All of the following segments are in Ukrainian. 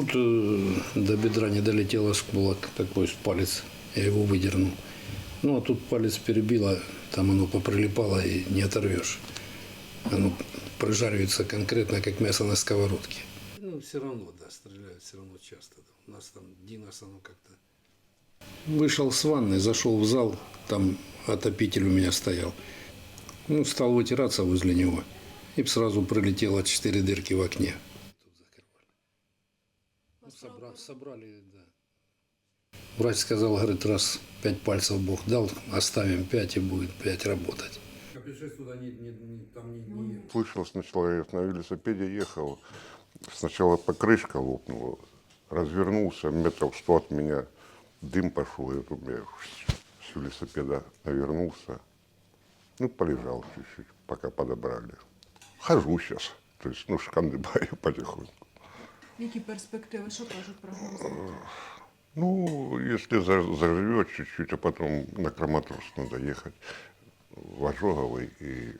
Тут э, до бедра не долетел осколок, такой палец, я его выдернул. Ну, а тут палец перебило, там оно поприлипало и не оторвешь. Оно прижаривается конкретно, как мясо на сковородке. Ну, все равно, да, стреляют все равно часто. У нас там Динос, оно как-то... Вышел с ванны, зашел в зал, там отопитель у меня стоял. Ну, стал вытираться возле него. И сразу прилетело четыре дырки в окне. Ну, собра- собрали, да. Врач сказал, говорит, раз пять пальцев Бог дал, оставим пять и будет пять работать. Слышал сначала, я на велосипеде ехал, сначала покрышка лопнула, развернулся, метров сто от меня, дым пошел, и вот у меня с велосипеда навернулся, ну, полежал чуть-чуть, пока подобрали. Хожу сейчас, то есть, ну, шкандыбаю потихоньку. Які перспективи, що кажуть прогнози? Ну, если за- заживет чуть-чуть, а потом на Краматорск надо ехать в ожоговый и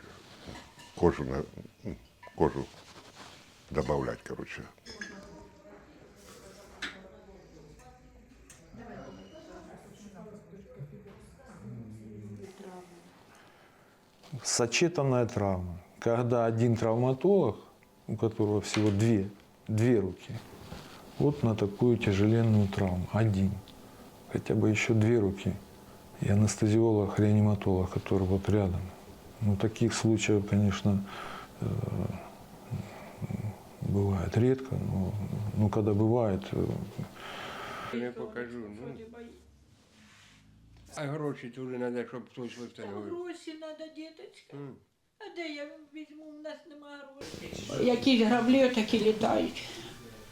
кожу, на, ну, кожу добавлять, короче. Сочетанная травма. Когда один травматолог, у которого всего две, две руки, вот на такую тяжеленную травму, один, хотя бы еще две руки, и анестезиолог, реаниматолог, который вот рядом. Ну, таких случаев, конечно, э, бывает редко, но ну, когда бывает, э, Я покажу. Ну. А гроші теж треба, щоб хтось виставив. Гроші треба, діточка. А де я візьму? У нас немає грошей. Якісь граблі такі літають.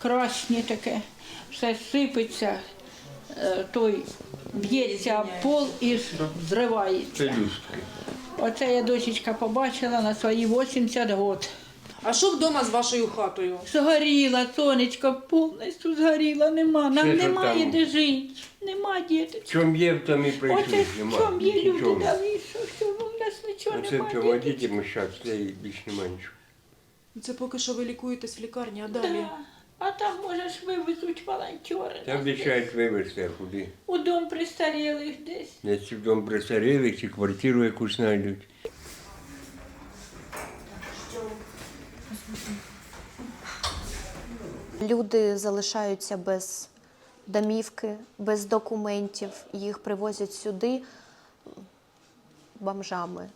Красні таке. Все сипеться, е, той б'ється об пол і зривається. Оце я дочечка побачила на свої 80 років. А що вдома з вашою хатою? Згоріла, сонечко повністю згоріла, нема. Нам немає там. де жити. Нема діточки. Чом є, в тому і Оце прийшли. в Нема. чому є люди дали, що все, у нас нічого Оце немає. діточки. діти ми це і більш немає нічого. Це поки що ви лікуєтесь в лікарні, а далі. Да. А там можеш вивезуть волонтери. Та обіцяють вивезти, а куди? У дом престарілих десь. Якщо в дом присарили, чи квартиру якусь знайдуть. Люди залишаються без домівки, без документів. Їх привозять сюди бомжами.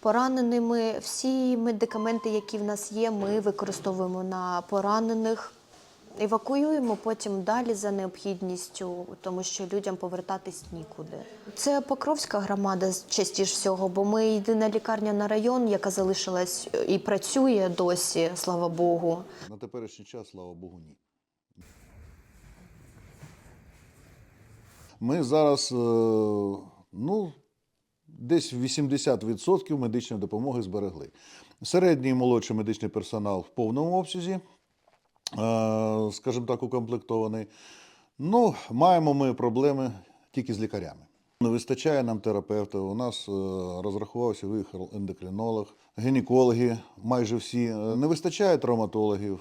Пораненими всі медикаменти, які в нас є, ми використовуємо на поранених. Евакуюємо потім далі за необхідністю, тому що людям повертатись нікуди. Це Покровська громада частіше всього, бо ми єдина лікарня на район, яка залишилась і працює досі, слава Богу. На теперішній час, слава Богу, ні. Ми зараз е, ну, десь 80% медичної допомоги зберегли. Середній і молодший медичний персонал в повному обсязі, е, скажімо так, укомплектований. Ну, маємо ми проблеми тільки з лікарями. Не вистачає нам терапевтів. У нас е, розрахувався виїхав ендокринолог, гінекологи, майже всі. Е, Не вистачає травматологів,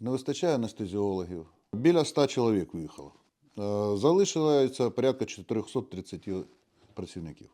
не вистачає анестезіологів. Біля 100 чоловік виїхало. Залишилося порядка 430 працівників.